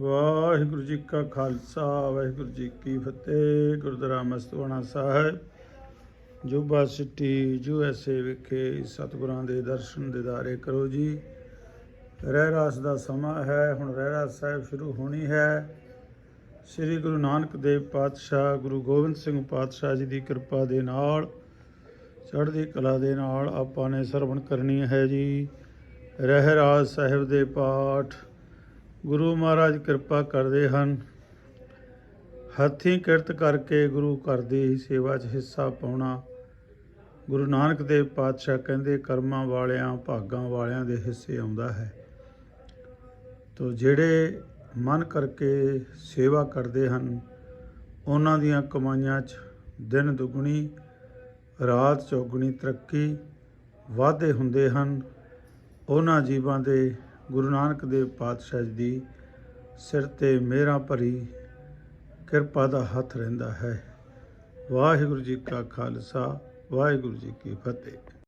ਵਾਹਿਗੁਰੂ ਜੀ ਕਾ ਖਾਲਸਾ, ਵਾਹਿਗੁਰੂ ਜੀ ਕੀ ਫਤਿਹ। Gurdwara Mastuana Sahib, Yuba City, U S A ਵਿਖੇ ਸਤਿਗੁਰਾਂ ਦੇ ਦਰਸ਼ਨ ਦਿਦਾਰੇ ਕਰੋ ਜੀ। ਰਹਿ ਰਾਸ ਦਾ ਸਮਾਂ ਹੈ, ਹੁਣ ਰਹਿ ਰਾਸ ਸਾਹਿਬ ਸ਼ੁਰੂ ਹੋਣੀ ਹੈ। ਸ੍ਰੀ ਗੁਰੂ ਨਾਨਕ ਦੇਵ ਪਾਤਸ਼ਾਹ, ਗੁਰੂ ਗੋਬਿੰਦ ਸਿੰਘ ਪਾਤਸ਼ਾਹ ਜੀ ਦੀ ਕਿਰਪਾ ਦੇ ਨਾਲ, ਚੜ੍ਹਦੀ ਕਲਾ ਦੇ ਨਾਲ ਆਪਾਂ ਨੇ ਸਰਵਣ ਕਰਨੀ ਹੈ ਜੀ। ਰਹਿ ਰਾਸ ਸਾਹਿਬ ਦੇ ਪਾਠ ਗੁਰੂ ਮਹਾਰਾਜ ਕਿਰਪਾ ਕਰਦੇ ਹਨ। ਹੱਥੀਂ ਕਿਰਤ ਕਰਕੇ ਗੁਰੂ ਘਰ ਦੀ ਸੇਵਾ 'ਚ ਹਿੱਸਾ ਪਾਉਣਾ। ਗੁਰੂ ਨਾਨਕ ਦੇਵ ਪਾਤਸ਼ਾਹ ਕਹਿੰਦੇ, ਕਰਮਾਂ ਵਾਲਿਆਂ, ਭਾਗਾਂ ਵਾਲਿਆਂ ਦੇ ਹਿੱਸੇ ਆਉਂਦਾ ਹੈ। ਤੋ ਜਿਹੜੇ ਮਨ ਕਰਕੇ ਸੇਵਾ ਕਰਦੇ ਹਨ, ਉਹਨਾਂ ਦੀਆਂ ਕਮਾਈਆਂ 'ਚ ਦਿਨ ਦੁਗਣੀ, ਰਾਤ ਚੌਗਣੀ ਤਰੱਕੀ ਵਾਧੇ ਹੁੰਦੇ ਹਨ। ਉਹਨਾਂ ਜੀਵਾਂ ਦੇ ਗੁਰੂ ਨਾਨਕ ਦੇਵ ਪਾਤਸ਼ਾਹ ਜੀ ਦੀ ਸਿਰ ਤੇ ਮੇਰਾ ਭਰੀ ਕਿਰਪਾ ਦਾ ਹੱਥ ਰਹਿੰਦਾ ਹੈ। ਵਾਹਿਗੁਰੂ ਜੀ ਕਾ ਖਾਲਸਾ, ਵਾਹਿਗੁਰੂ ਜੀ ਕੀ ਫਤਿਹ।